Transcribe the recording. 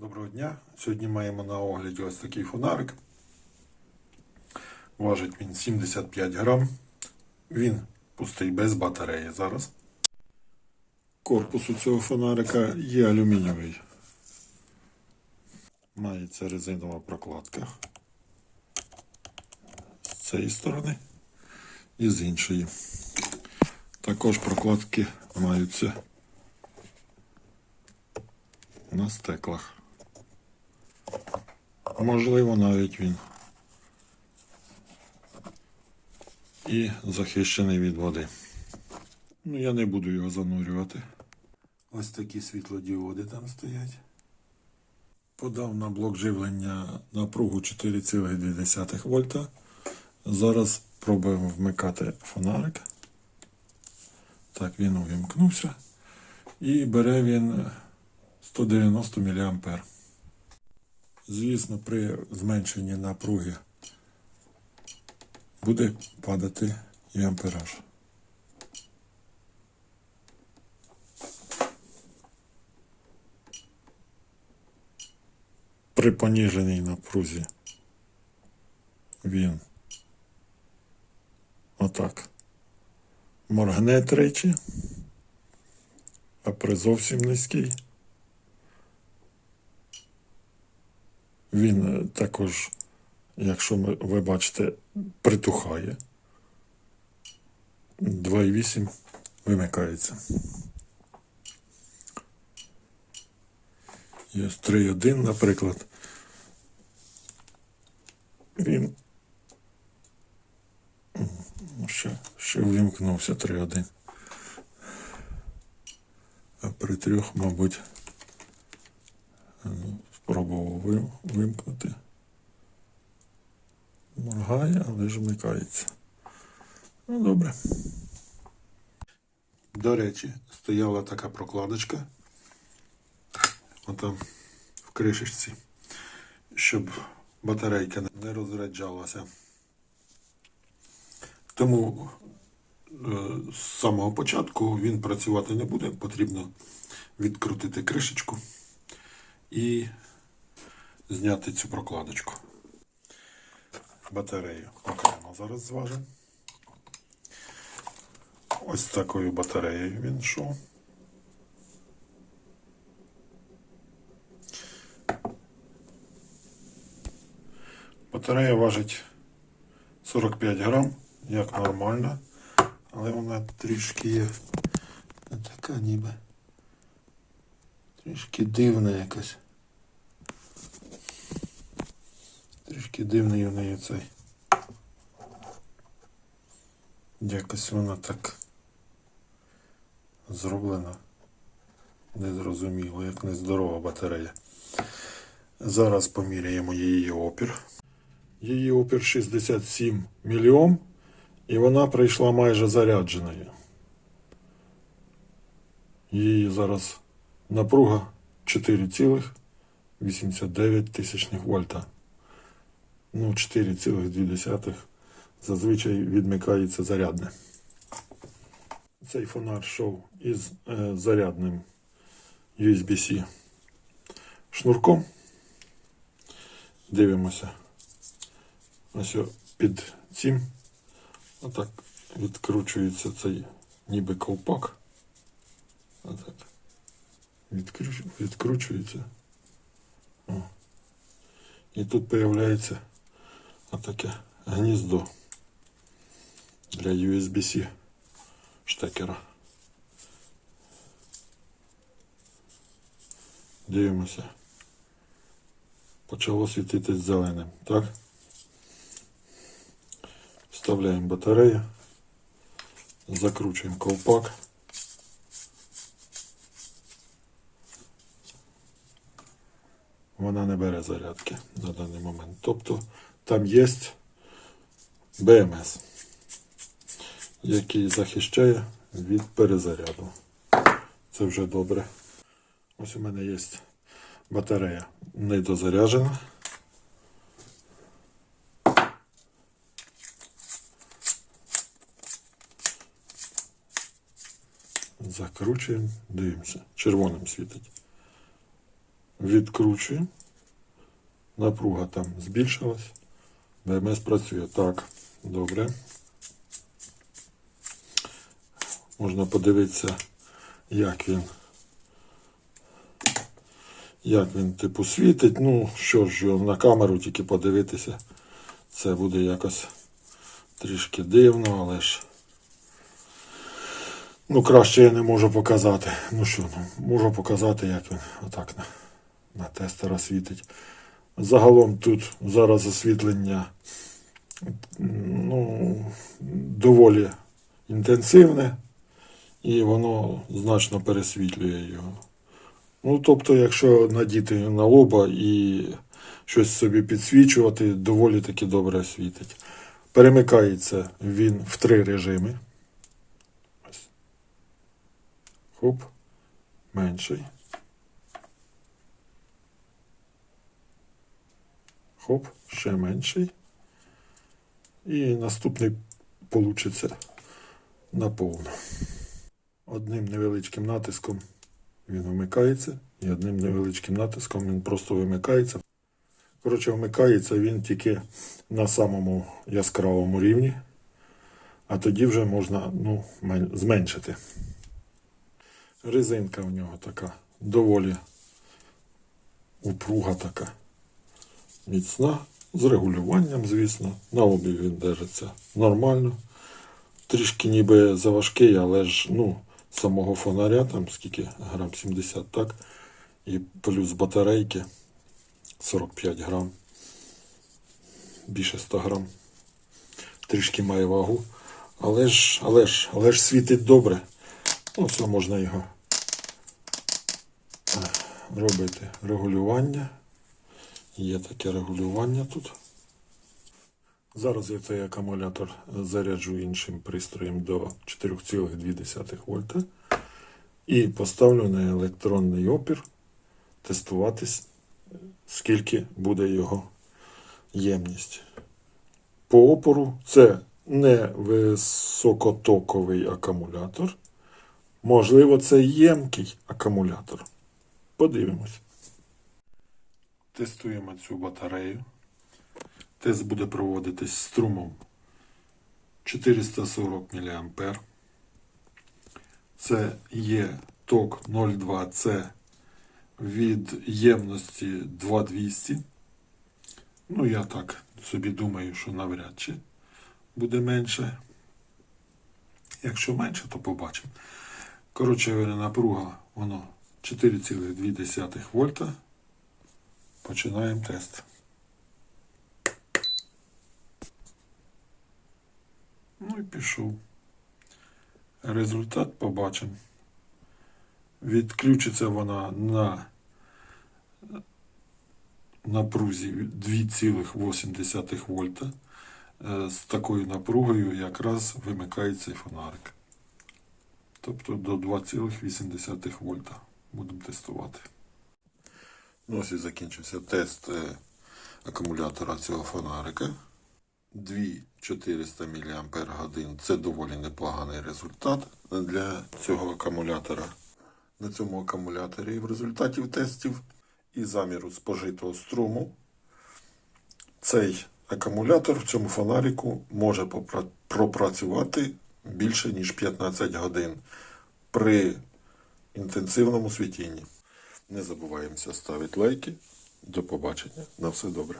Доброго дня. Сьогодні маємо на огляді ось такий фонарик. Важить він 75 грам. Він пустий без батареї зараз. Корпус у цього фонарика є алюмінієвий. Мається резинова прокладка з цієї сторони і з іншої. Також прокладки маються на стеклах. Можливо, навіть він і захищений від води. Ну, я не буду його занурювати. Ось такі світлодіоди там стоять. Подав на блок живлення напругу 4,2 вольта. Зараз пробуємо вмикати фонарик. Так, він увімкнувся. І бере він 190 мА. Звісно, при зменшенні напруги буде падати і ампераж. При поніженій напрузі він отак моргне тричі, а при зовсім низькій він е, також, якщо ми- ви бачите, притухає. 2,8 вимикається. Ось 3,1, наприклад. Він ну, ще, ще увімкнувся 3,1. А при трьох, мабуть, спробував вим- вимкнути. Моргає, але ж вмикається. Ну, добре. До речі, стояла така прокладочка. Отам в кришечці, щоб батарейка не розряджалася. Тому е, з самого початку він працювати не буде, потрібно відкрутити кришечку і зняти цю прокладочку. Батарею окремо зараз зважимо. Ось такою батареєю він йшов. Батарея важить 45 грам, як нормально, але вона трішки є така ніби. Трішки дивна якась. Трішки дивний у неї цей. Якось вона так зроблена. Незрозуміло, як нездорова батарея. Зараз поміряємо її опір. Її опір 67 мільйон, і вона прийшла майже зарядженою. Її зараз напруга 4,89 вольта. Ну, 4,2 зазвичай відмикається зарядне. Цей фонар йшов із е, зарядним USB-C шнурком. Дивимося. Ось під цим отак відкручується цей ніби ковпак. Отак. Відкручується. О. І тут появляється отаке гніздо для USB-C штекера. Дивимося. Почало світитись зеленим, так? Вставляємо батарею, закручуємо ковпак. Вона не бере зарядки на даний момент. Тобто там є БМС, який захищає від перезаряду. Це вже добре. Ось у мене є батарея недозаряджена. Закручуємо, дивимося. Червоним світить. Відкручуємо. Напруга там збільшилась. БМС працює. Так, добре. Можна подивитися, як він. Як він, типу, світить. Ну, що ж, на камеру тільки подивитися. Це буде якось трішки дивно, але ж. Ну, краще я не можу показати. Ну що, ну, можу показати, як він отак на, тестера світить. Загалом тут зараз освітлення ну, доволі інтенсивне, і воно значно пересвітлює його. Ну, тобто, якщо надіти на лоба і щось собі підсвічувати, доволі таки добре світить. Перемикається він в три режими. Ось. Хоп, менший. Хоп, ще менший. І наступний получиться наповну. Одним невеличким натиском він вмикається, і одним невеличким натиском він просто вимикається. Коротше, вмикається він тільки на самому яскравому рівні, а тоді вже можна ну, зменшити. Резинка в нього така доволі упруга така. Міцна, з регулюванням, звісно. На лобі він держиться нормально. Трішки ніби заважкий, але ж ну, самого фонаря, там скільки грам 70, так. І плюс батарейки 45 грам. Більше 100 грам. Трішки має вагу. Але ж, але ж, але ж світить добре. Ну, це можна його е, робити регулювання. Є таке регулювання тут. Зараз я цей акумулятор заряджу іншим пристроєм до 4,2 вольта і поставлю на електронний опір тестуватись, скільки буде його ємність. По опору це не високотоковий акумулятор. Можливо, це ємкий акумулятор. Подивимось. Тестуємо цю батарею. Тест буде проводитись струмом 440 мА. Це є ток 0,2С від ємності 2200. Ну, я так собі думаю, що навряд чи буде менше. Якщо менше, то побачимо. Коротше напруга воно 4,2 вольта. Починаємо тест. Ну і пішов. Результат побачимо. Відключиться вона на напрузі 2,8 вольта. Е, З такою напругою якраз вимикається фонарик. Тобто до 2,8 вольта будемо тестувати. Ось і закінчився тест е, акумулятора цього фонарика. 2400 мАч це доволі непоганий результат для цього акумулятора. На цьому акумуляторі в результаті тестів і заміру спожитого струму цей акумулятор в цьому фонарику може пропрацювати більше ніж 15 годин при інтенсивному світінні. Не забуваємося ставити лайки. До побачення. На все добре.